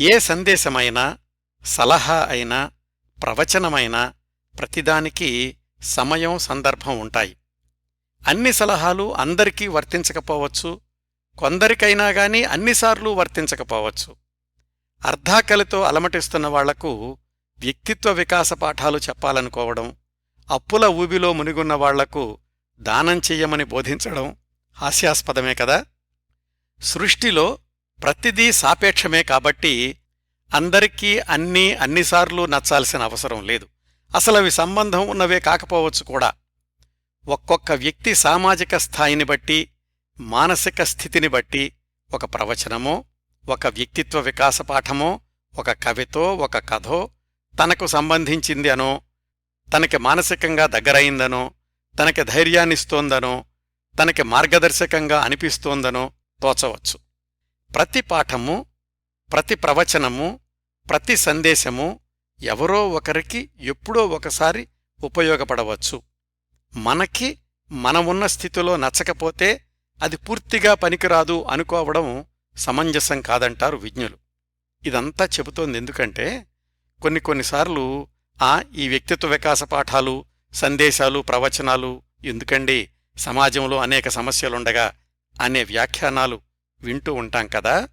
ఏ సందేశమైనా సలహా అయినా ప్రవచనమైనా ప్రతిదానికి సమయం సందర్భం ఉంటాయి. అన్ని సలహాలు అందరికీ వర్తించకపోవచ్చు. కొందరికైనా గాని అన్నిసార్లు వర్తించకపోవచ్చు. అర్ధాకలితో అలమటిస్తున్న వాళ్ళకు వ్యక్తిత్వ వికాస పాఠాలు చెప్పాలనుకోవడం అప్పుల ఊబిలో మునిగున్న వాళ్ళకు దానం చెయ్యమని బోధించడం హాస్యాస్పదమే కదా! సృష్టిలో ప్రతిదీ సాపేక్షమే కాబట్టి అందరికీ అన్నీ అన్నిసార్లు నచ్చాల్సిన అవసరం లేదు. అసలవి సంబంధం ఉన్నవే కాకపోవచ్చు కూడా. ఒక్కొక్క వ్యక్తి సామాజిక స్థాయిని బట్టి మానసిక స్థితిని బట్టి ఒక ప్రవచనమో ఒక వ్యక్తిత్వ వికాస పాఠమో ఒక కవితో ఒక కథో తనకు సంబంధించింది అనో తనకి మానసికంగా దగ్గరైందనో తనకి ధైర్యాన్నిస్తోందనో తనకి మార్గదర్శకంగా అనిపిస్తోందనో తోచవచ్చు. ప్రతి పాఠము ప్రతి ప్రవచనము ప్రతి సందేశము ఎవరో ఒకరికి ఎప్పుడో ఒకసారి ఉపయోగపడవచ్చు. మనకి మనమున్న స్థితిలో నచ్చకపోతే అది పూర్తిగా పనికిరాదు అనుకోవడం సమంజసం కాదంటారు విజ్ఞులు. ఇదంతా చెబుతోంది ఎందుకంటే కొన్ని కొన్నిసార్లు ఆ ఈ వ్యక్తిత్వ వికాస పాఠాలు సందేశాలు ప్రవచనాలు ఎందుకండి సమాజంలో అనేక సమస్యలుండగా అనే వ్యాఖ్యానాలు వింటూ ఉంటాం కదా.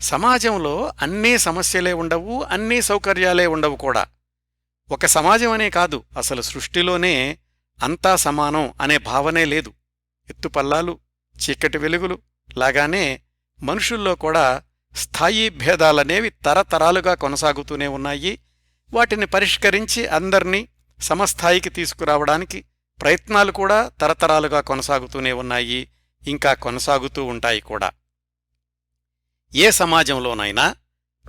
సమాజంలో అన్నీ సమస్యలే ఉండవు అన్నీ సౌకర్యాలే ఉండవు కూడా. ఒక సమాజం అనే కాదు అసలు సృష్టిలోనే అంతా సమానం అనే భావనే లేదు. ఎత్తుపల్లాలు చీకటి వెలుగులు లాగానే మనుషుల్లో కూడా స్థాయి భేదాలనేవి తరతరాలుగా కొనసాగుతూనే ఉన్నాయి. వాటిని పరిష్కరించి అందర్నీ సమస్థాయికి తీసుకురావడానికి ప్రయత్నాలు కూడా తరతరాలుగా కొనసాగుతూనే ఉన్నాయి ఇంకా కొనసాగుతూ ఉంటాయి కూడా. ఏ సమాజంలోనైనా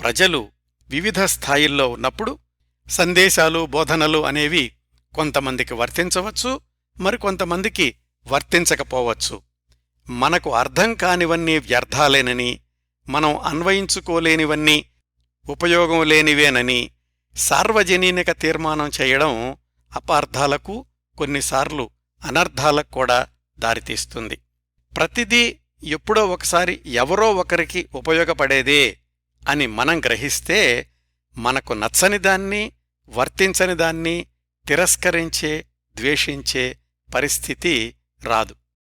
ప్రజలు వివిధ స్థాయిల్లో ఉన్నప్పుడు సందేశాలు బోధనలు అనేవి కొంతమందికి వర్తించవచ్చు మరికొంతమందికి వర్తించకపోవచ్చు. మనకు అర్థం కానివన్నీ వ్యర్థాలేనని మనం అన్వయించుకోలేనివన్నీ ఉపయోగం లేనివేనని సార్వజనీనిక తీర్మానం చేయడం అపార్థాలకు కొన్నిసార్లు అనర్థాలకు కూడా దారితీస్తుంది. ప్రతిదీ ఎప్పుడో ఒకసారి ఎవరో ఒకరికి ఉపయోగపడేదే అని మనం గ్రహిస్తే మనకు నచ్చని దాన్ని వర్తించని దాన్ని తిరస్కరించే ద్వేషించే పరిస్థితి రాదు.